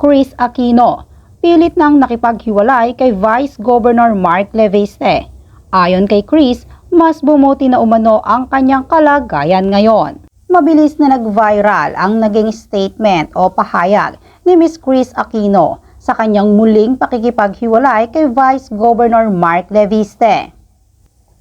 Chris Aquino, pilit nang nakipaghiwalay kay Vice Governor Mark Leveste. Ayon kay Chris, mas bumuti na umano ang kanyang kalagayan ngayon. Mabilis na nag-viral ang naging statement o pahayag ni Miss Chris Aquino sa kanyang muling pakikipaghiwalay kay Vice Governor Mark Leviste.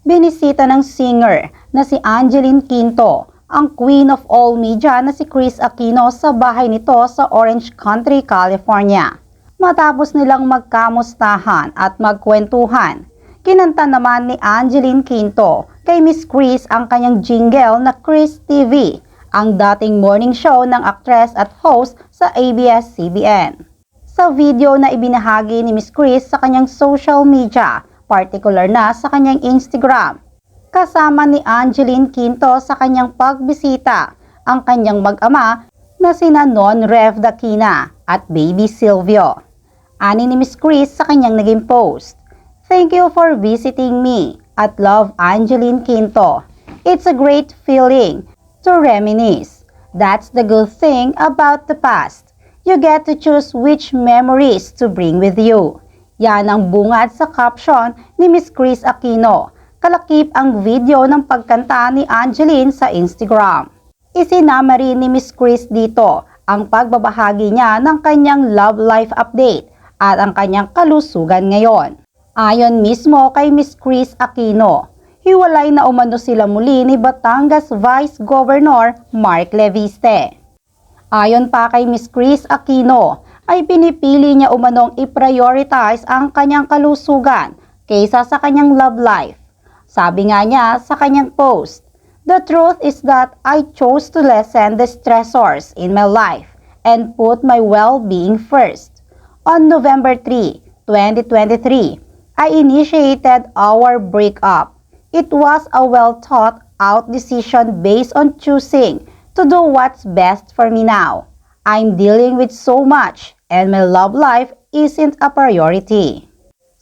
Binisita ng singer na si Angeline Quinto ang queen of all media na si Chris Aquino sa bahay nito sa Orange Country, California. Matapos nilang magkamustahan at magkwentuhan, kinanta naman ni Angeline Quinto kay Miss Chris ang kanyang jingle na Chris TV, ang dating morning show ng actress at host sa ABS-CBN. Sa video na ibinahagi ni Miss Chris sa kanyang social media, particular na sa kanyang Instagram, kasama ni Angeline Quinto sa kanyang pagbisita ang kanyang mag-ama na sina Non Rev Dakina at Baby Silvio. Ani ni Miss Chris sa kanyang naging post. Thank you for visiting me at love Angeline Quinto. It's a great feeling to reminisce. That's the good thing about the past. You get to choose which memories to bring with you. Yan ang bungad sa caption ni Miss Chris Aquino kalakip ang video ng pagkanta ni Angeline sa Instagram. Isinama rin ni Miss Chris dito ang pagbabahagi niya ng kanyang love life update at ang kanyang kalusugan ngayon. Ayon mismo kay Miss Chris Aquino, hiwalay na umano sila muli ni Batangas Vice Governor Mark Leviste. Ayon pa kay Miss Chris Aquino, ay pinipili niya umanong i-prioritize ang kanyang kalusugan kaysa sa kanyang love life. Sabi nga niya sa kanyang post, The truth is that I chose to lessen the stressors in my life and put my well-being first. On November 3, 2023, I initiated our breakup. It was a well-thought out decision based on choosing to do what's best for me now. I'm dealing with so much and my love life isn't a priority.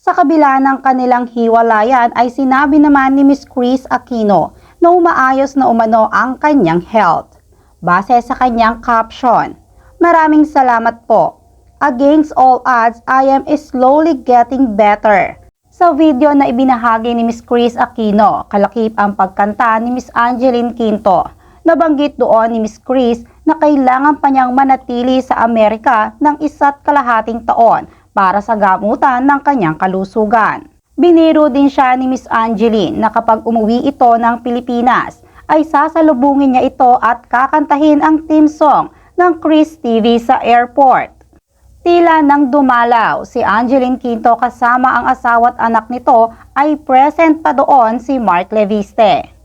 Sa kabila ng kanilang hiwalayan ay sinabi naman ni Miss Chris Aquino na umaayos na umano ang kanyang health. Base sa kanyang caption, Maraming salamat po. Against all odds, I am slowly getting better. Sa video na ibinahagi ni Miss Chris Aquino, kalakip ang pagkanta ni Miss Angeline Quinto. Nabanggit doon ni Miss Chris na kailangan pa niyang manatili sa Amerika ng isa't kalahating taon para sa gamutan ng kanyang kalusugan. Biniro din siya ni Miss Angeline na kapag umuwi ito ng Pilipinas ay sasalubungin niya ito at kakantahin ang theme song ng Chris TV sa airport. Tila nang dumalaw si Angeline Quinto kasama ang asawa at anak nito ay present pa doon si Mark Leviste.